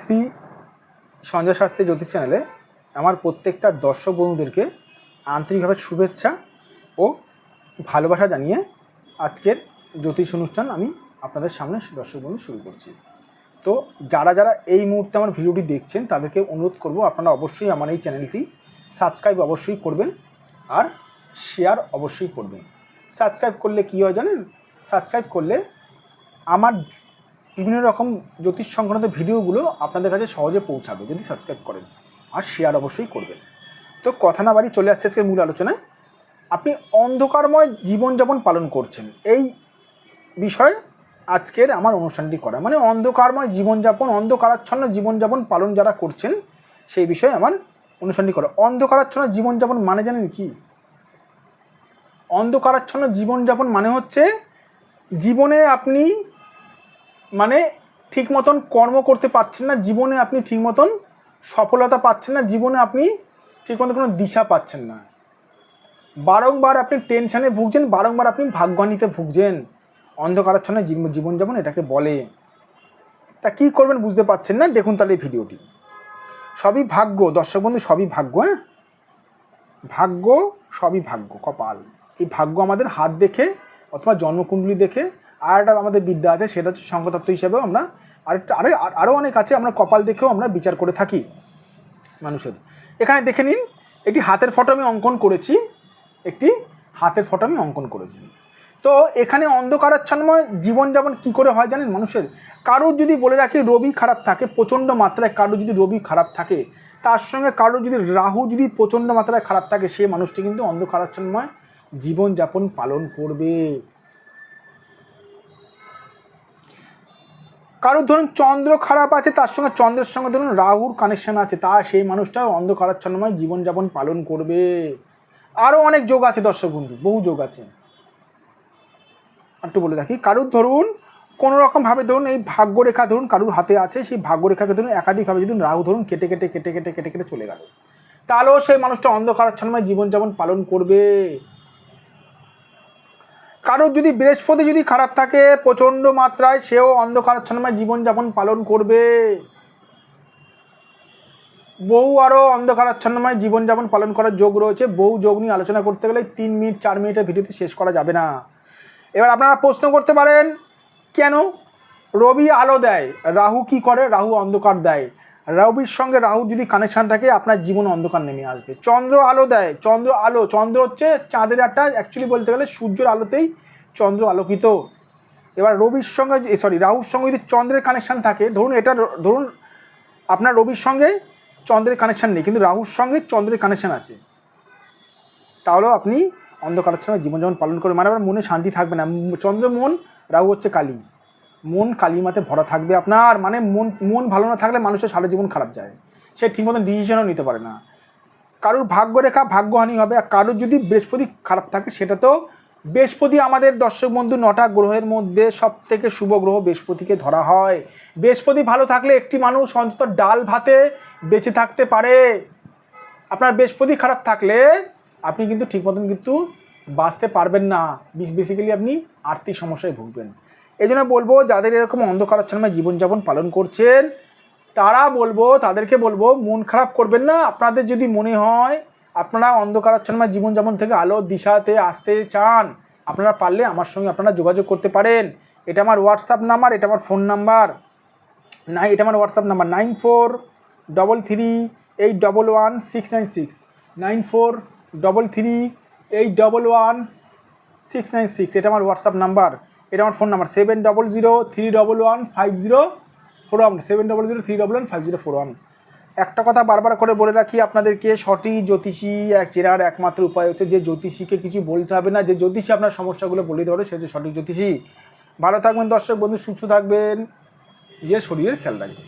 শ্রী সঞ্জয় শাস্ত্রী জ্যোতিষ চ্যানেলে আমার প্রত্যেকটা দর্শক বন্ধুদেরকে আন্তরিকভাবে শুভেচ্ছা ও ভালোবাসা জানিয়ে আজকের জ্যোতিষ অনুষ্ঠান আমি আপনাদের সামনে দর্শক বন্ধু শুরু করছি। তো যারা যারা এই মুহূর্তে আমার ভিডিওটি দেখছেন, তাদেরকে অনুরোধ করব আপনারা অবশ্যই আমার এই চ্যানেলটি সাবস্ক্রাইব অবশ্যই করবেন আর শেয়ার অবশ্যই করবেন। সাবস্ক্রাইব করলে কী হয় জানেন? সাবস্ক্রাইব করলে আমার বিভিন্ন রকম জ্যোতিষ সংক্রান্ত ভিডিওগুলো আপনাদের কাছে সহজে পৌঁছাবে যদি সাবস্ক্রাইব করেন। আর শেয়ার অবশ্যই করবেন। তো কথা না বাড়ি চলে আসছে আজকের মূল আলোচনায়। আপনি অন্ধকারময় জীবনযাপন পালন করছেন। এই বিষয়ে আজকের আমার অনুষ্ঠানটি করা। মানে অন্ধকারময় জীবনযাপন, অন্ধকারাচ্ছন্ন জীবনযাপন পালন যারা করছেন, সেই বিষয়ে আমার অনুষ্ঠানটি করা। অন্ধকারাচ্ছন্ন জীবনযাপন মানে জানেন কি? অন্ধকারাচ্ছন্ন জীবনযাপন মানে হচ্ছে, জীবনে আপনি মানে ঠিক মতন কর্ম করতে পারছেন না, জীবনে আপনি ঠিক মতন সফলতা পাচ্ছেন না, জীবনে আপনি ঠিক মতো কোনো দিশা পাচ্ছেন না। বারংবার আপনি টেনশনে ভুগছেন, বারংবার আপনি ভাগ্যান্বিতে ভুগছেন। অন্ধকারাচ্ছন্ন জীব- জীবনযাপন এটাকে বলে। তা কি করবেন বুঝতে পারছেন না? দেখুন তাহলে এই ভিডিওটি। সবই ভাগ্য, দর্শক বন্ধু, সবই ভাগ্য হ্যাঁ? ভাগ্য, সবই ভাগ্য, কপাল। এই ভাগ্য আমাদের হাত দেখে অথবা জন্মকুণ্ডলী দেখে আর একটা আমাদের বিদ্যা আছে, সেটা হচ্ছে সংখ্যাতত্ত্ব হিসেবেও আমরা আরেকটা আরে আরও অনেক আছে, আমরা কপাল দেখেও আমরা বিচার করে থাকি মানুষের। এখানে দেখে নিন, একটি হাতের ফটো আমি অঙ্কন করেছি, একটি হাতের ফটো আমি অঙ্কন করেছি। তো এখানে অন্ধকারাচ্ছন্নময় জীবনযাপন কি করে হয় জানেন মানুষের? কারোর যদি বলে রাখি রবি খারাপ থাকে, প্রচণ্ড মাত্রায় কারোর যদি রবি খারাপ থাকে, তার সঙ্গে কারোর যদি রাহু যদি প্রচণ্ড মাত্রায় খারাপ থাকে, সে মানুষটি কিন্তু অন্ধকারাচ্ছন্নময় জীবনযাপন পালন করবে। কারোর ধরুন চন্দ্র খারাপ আছে, তার সঙ্গে চন্দ্রের সঙ্গে ধরুন রাহুর কানেকশন আছে, তা সেই মানুষটা অন্ধকারাচ্ছন্নময় জীবনযাপন পালন করবে। আরও অনেক যোগ আছে দর্শক বন্ধু, বহু যোগ আছে। একটু বলে রাখি, কারুর ধরুন কোনো রকমভাবে ধরুন এই ভাগ্যরেখা ধরুন কারুর হাতে আছে, সেই ভাগ্যরেখাকে ধরুন একাধিকভাবে যদি রাহু ধরুন কেটে কেটে কেটে কেটে কেটে কেটে চলে গেল, তাহলেও সেই মানুষটা অন্ধকারাচ্ছন্নময় জীবনযাপন পালন করবে। কারোর যদি বৃহস্পতি যদি খারাপ থাকে, প্রচণ্ড মাত্রায় সেও অন্ধকারাচ্ছন্নময় জীবনযাপন পালন করবে। বহু আরও অন্ধকারাচ্ছন্নময় জীবনযাপন পালন করার যোগ রয়েছে। বহু যোগ নিয়ে আলোচনা করতে গেলে তিন মিনিট, চার মিনিটের ভিডিওতে শেষ করা যাবে না। এবার আপনারা প্রশ্ন করতে পারেন, কেন রবি আলো দেয়? রাহু কি করে? রাহু অন্ধকার দেয়। রবির সঙ্গে রাহু যদি কানেকশান থাকে, আপনার জীবনে অন্ধকার নেমে আসবে। চন্দ্র আলো দেয়, চন্দ্র আলো, চন্দ্র হচ্ছে চাঁদের একটা অ্যাকচুয়ালি বলতে গেলে সূর্যের আলোতেই চন্দ্র আলোকিত। এবার রবির সঙ্গে সরি রাহুর সঙ্গে যদি চন্দ্রের কানেকশান থাকে, ধরুন এটা, ধরুন আপনার রবির সঙ্গে চন্দ্রের কানেকশান নেই, কিন্তু রাহুর সঙ্গে চন্দ্রের কানেকশান আছে। তাহলেও আপনি অন্ধকারের সঙ্গে জীবনযাপন পালন করে মানে আপনার মনে শান্তি থাকবে না। চন্দ্র, মন, রাহু হচ্ছে কালী। মন কালিমাতে ভরা থাকবে আপনার মানে মন মন ভালো না থাকলে মানুষের সারা জীবন খারাপ যায়। সে ঠিক মতন ডিসিশনও নিতে পারে না। কারোর ভাগ্যরেখা ভাগ্যহানি হবে আর কারোর যদি বৃহস্পতি খারাপ থাকে, সেটা তো বৃহস্পতি আমাদের দর্শক বন্ধু নটা গ্রহের মধ্যে সব থেকে শুভ গ্রহ বৃহস্পতিকে ধরা হয়। বৃহস্পতি ভালো থাকলে একটি মানুষ অন্তত ডাল ভাতে বেঁচে থাকতে পারে। আপনার বৃহস্পতি খারাপ থাকলে আপনি কিন্তু ঠিক মতন কিন্তু বাঁচতে পারবেন না। বেসিক্যালি আপনি আর্থিক সমস্যায় ভুগবেন। এই জন্য বলব, যাদের এরকম অন্ধকারাচ্ছন্নময় জীবনযাপন পালন করছেন, তারা বলব, তাদেরকে বলব, মন খারাপ করবেন না। আপনাদের যদি মনে হয়, আপনারা অন্ধকারাচ্ছন্নময় জীবনযাপন থেকে আলোর দিশাতে আসতে চান, আপনারা পারলে আমার সঙ্গে আপনারা যোগাযোগ করতে পারেন। এটা আমার হোয়াটসঅ্যাপ নাম্বার এটা আমার ফোন নাম্বার নাই, এটা আমার WhatsApp number nine four double three eight double one six nine six nine four double three eight double one six nine six এটা আমার হোয়াটসঅ্যাপ নাম্বার এটা আমার phone number seven double zero three double one five zero four one seven double zero three double one five zero four one একটা কথা বারবার করে বলে রাখি আপনাদেরকে, সঠিক জ্যোতিষী এক চেনার একমাত্র উপায় হচ্ছে যে জ্যোতিষীকে কিছু বলতে হবে না, যে জ্যোতিষী আপনার সমস্যাগুলো বলে দিতে পারে সে হচ্ছে সঠিক জ্যোতিষী। ভালো থাকবেন দর্শক বন্ধু, সুস্থ থাকবেন। নিজের শরীরের খেয়াল রাখবেন।